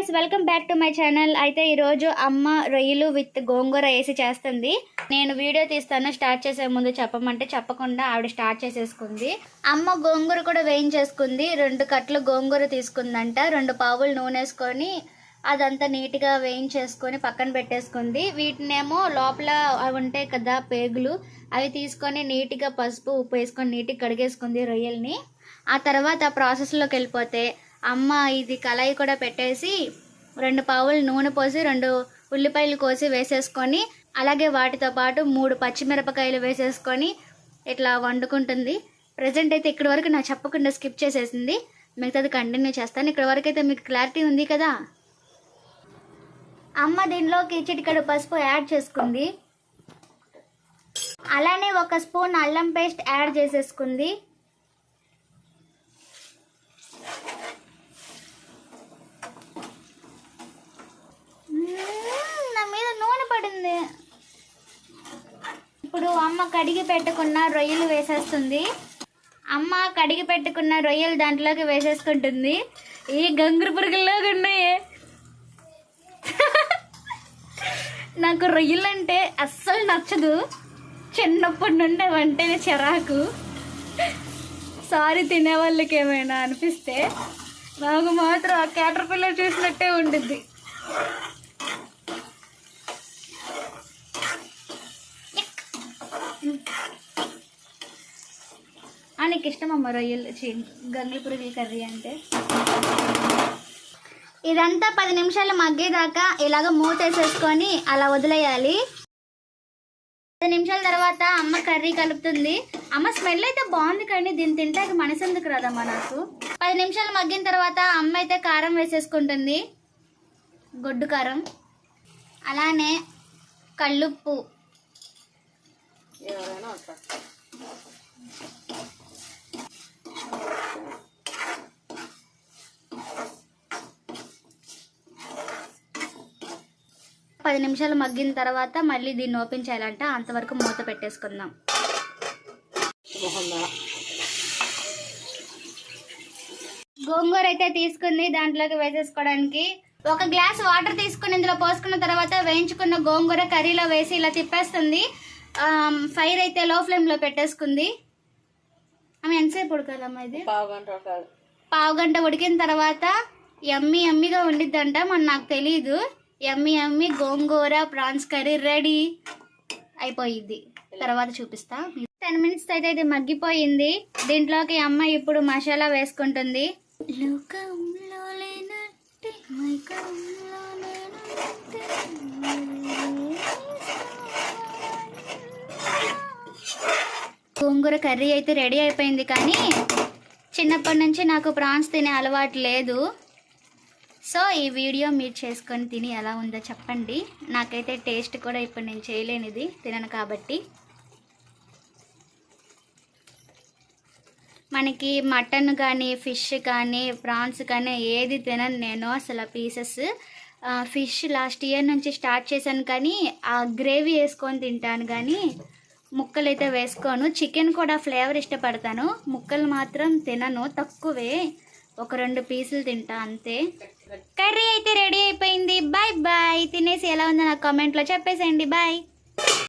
Guys welcome back to my channel అయితే ఈరోజు అమ్మ రొయ్యలు విత్ గోంగూర వేసి చేస్తుంది. నేను వీడియో తీస్తాను స్టార్ట్ చేసే ముందు చెప్పమంటే చెప్పకుండా ఆవిడ స్టార్ట్ చేసేసుకుంది. అమ్మ గోంగూర కూడా వేయించేసుకుంది. రెండు కట్టలు గోంగూర తీసుకుందంట. రెండు పావులు నూనె వేసుకొని అదంతా నీట్గా వేయించేసుకొని పక్కన పెట్టేసుకుంది. వీటినేమో లోపల అవి ఉంటాయి కదా పేగులు. అవి తీసుకొని నీట్గా పసుపు ఉప్పు వేసుకొని నీట్గా కడిగేసుకుంది రొయ్యల్ని. ఆ తర్వాత ఆ ప్రాసెస్లోకి వెళ్ళిపోతే అమ్మ ఇది కళాయి కూడా పెట్టేసి రెండు పావులు నూనె పోసి రెండు ఉల్లిపాయలు కోసి వేసేసుకొని అలాగే వాటితో పాటు మూడు పచ్చిమిరపకాయలు వేసేసుకొని ఇట్లా వండుకుంటుంది. ప్రజెంట్ అయితే ఇక్కడి వరకు నా చెప్పకుండా స్కిప్ చేసేసింది. మిగతాది కంటిన్యూ చేస్తాను. ఇక్కడ వరకు అయితే మీకు క్లారిటీ ఉంది కదా? అమ్మ దీనిలోకి చిటికెడు పసుపు యాడ్ చేసుకుంది. అలానే ఒక స్పూన్ అల్లం పేస్ట్ యాడ్ చేసేసుకుంది మ్మ్, నా మీద నూనె పడింది ఇప్పుడు అమ్మ కడిగి పెట్టుకున్న రొయ్యలు వేసేస్తుంది. అమ్మ కడిగి పెట్టుకున్న రొయ్యలు దాంట్లోకి వేసేసుకుంటుంది. ఈ గంగురు పురుగుల్లాగా ఉన్నాయి. నాకు రొయ్యలు అంటే అస్సలు నచ్చదు. చిన్నప్పటి నుండి అవంటేనే చిరాకు. సారీ తినే వాళ్ళకి ఏమైనా అనిపిస్తే నాకు మాత్రం ఆ క్యాటర్ పిల్లర్ చూసినట్టే ఉండిద్ది. నీకు ఇష్టం అమ్మ రొయ్యలు? చి గంగుల పురుగుల కర్రీ అంటే? ఇదంతా పది నిమిషాలు మగ్గేదాకా ఇలాగ మూతేసేసుకొని అలా వదిలేయాలి. పది నిమిషాల తర్వాత అమ్మ కర్రీ కలుపుతుంది. అమ్మ స్మెల్ అయితే బాగుంది కానీ దీన్ని తింటాక మనసు ఎందుకు రాదమ్మా నాకు? పది నిమిషాలు మగ్గిన తర్వాత అమ్మ అయితే కారం వేసేసుకుంటుంది. గొడ్డు కారం. అలానే కళ్ళుప్పు. పది నిమిషాలు మగ్గిన తర్వాత మళ్ళీ దీన్ని ఓపెన్ చేయాలంట అంతవరకు మూత పెట్టేసుకుందాం. గోంగూర అయితే తీసుకుంది దాంట్లోకి వేసేసుకోవడానికి. ఒక గ్లాస్ వాటర్ తీసుకుని ఇందులో పోసుకున్న తర్వాత వేయించుకున్న గోంగూర కర్రీలో వేసి ఇలా తిప్పేస్తుంది. ఫైర్ అయితే లో ఫ్లేమ్లో పెట్టేసుకుంది. ఆమె ఎంతసేపు ఉడకాలమ్మా ఇది? పావు గంట ఉడికిన తర్వాత ఎమ్మి ఎమ్మిగా ఉండిద్దంట మన నాకు తెలియదు ఎమ్మి ఎమ్మి గోంగూర ప్రాన్స్ కర్రీ రెడీ అయిపోయిద్ది తర్వాత చూపిస్తా. టెన్ మినిట్స్ అయితే ఇది మగ్గిపోయింది. దీంట్లోకి అమ్మ ఇప్పుడు మసాలా వేసుకుంటుంది. గోంగూర కర్రీ అయితే రెడీ అయిపోయింది కానీ చిన్నప్పటి నుంచి నాకు ప్రాన్స్ తినే అలవాటు లేదు. సో ఈ వీడియో మీరు చేసుకొని తిని ఎలా ఉందో చెప్పండి. నాకైతే టేస్ట్ కూడా ఇప్పుడు నేను చేయలేనిది తినను కాబట్టి. మనకి మటన్ కానీ ఫిష్ కానీ ప్రాన్స్ కానీ ఏది తినను నేను అసలు పీసెస్. ఫిష్ లాస్ట్ ఇయర్ నుంచి స్టార్ట్ చేశాను కానీ ఆ గ్రేవీ వేసుకొని తింటాను కానీ ముక్కలు అయితే వేసుకోను. చికెన్ కూడా ఫ్లేవర్ ఇష్టపడతాను. ముక్కలు మాత్రం తినను తక్కువే. ఒక రెండు పీసులు తింటా అంతే. కర్రీ అయితే రెడీ అయిపోయింది. Bye bye. తినేసి ఎలా ఉందో నాకు కామెంట్లో చెప్పేసేయండి. బాయ్.